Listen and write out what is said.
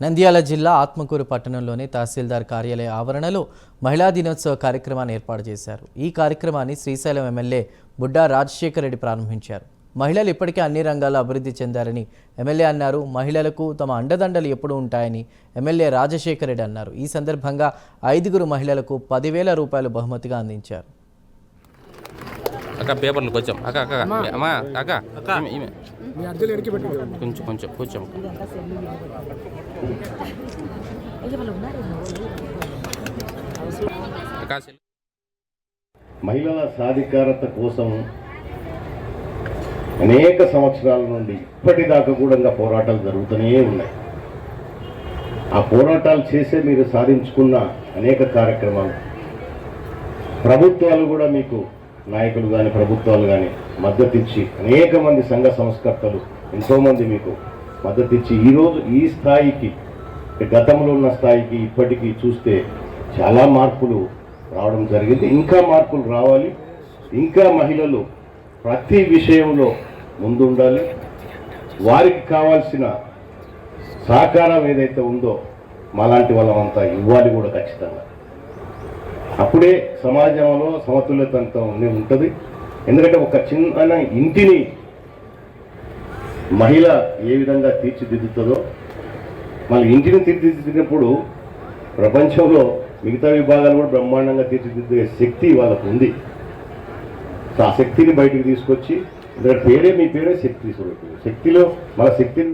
నంద్యాల జిల్లా ఆత్మకూరు పట్టణంలోని తహసీల్దార్ కార్యాలయ ఆవరణలో మహిళా దినోత్సవ కార్యక్రమాన్ని ఏర్పాటు చేశారు. ఈ కార్యక్రమాన్ని శ్రీశైలం ఎమ్మెల్యే బుడ్డా రాజశేఖర రెడ్డి ప్రారంభించారు. మహిళలు ఇప్పటికే అన్ని రంగాల్లో అభివృద్ధి చెందారని ఎమ్మెల్యే అన్నారు. మహిళలకు తమ అండదండలు ఎప్పుడూ ఉంటాయని ఎమ్మెల్యే రాజశేఖర రెడ్డి అన్నారు. ఈ సందర్భంగా ఐదుగురు మహిళలకు పదివేల రూపాయలు బహుమతిగా అందించారు. అక్క పేపర్లు కొంచెం. అక్క అక్క అమ్మా. అక్క. ఈమె, కొంచెం కొంచెం కొంచెం. మహిళల సాధికారత కోసం అనేక సంవత్సరాల నుండి ఇప్పటిదాకా కూడా ఇంకా పోరాటాలు జరుగుతూనే ఉన్నాయి. ఆ పోరాటాలు చేసే మీరు సాధించుకున్న అనేక కార్యక్రమాలు. ప్రభుత్వాలు కూడా మీకు నాయకులు కానీ ప్రభుత్వాలు కానీ మద్దతు ఇచ్చి అనేక మంది సంఘ సంస్కర్తలు ఎంతోమంది మీకు మద్దతు ఇచ్చి ఈరోజు ఈ స్థాయికి గతంలో ఉన్న స్థాయికి ఇప్పటికీ చూస్తే చాలా మార్పులు రావడం జరిగింది. ఇంకా మార్పులు రావాలి. ఇంకా మహిళలు ప్రతి విషయంలో ముందుండాలి. వారికి కావాల్సిన సహకారం ఏదైతే ఉందో మాలాంటి వాళ్ళమంతా ఇవ్వాలి కూడా ఖచ్చితంగా. అప్పుడే సమాజంలో సమతుల్యతంతో ఉంటుంది. ఎందుకంటే ఒక చిన్న ఇంటిని మహిళ ఏ విధంగా తీర్చిదిద్దుతుందో మళ్ళీ ఇంటిని తీర్చిదిద్దినప్పుడు ప్రపంచంలో మిగతా విభాగాలు కూడా బ్రహ్మాండంగా తీర్చిదిద్దే శక్తి వాళ్ళకు ఉంది. ఆ శక్తిని బయటికి తీసుకొచ్చి పేరే మీ పేరే శక్తి స్వరూపం. శక్తిలో మన శక్తిని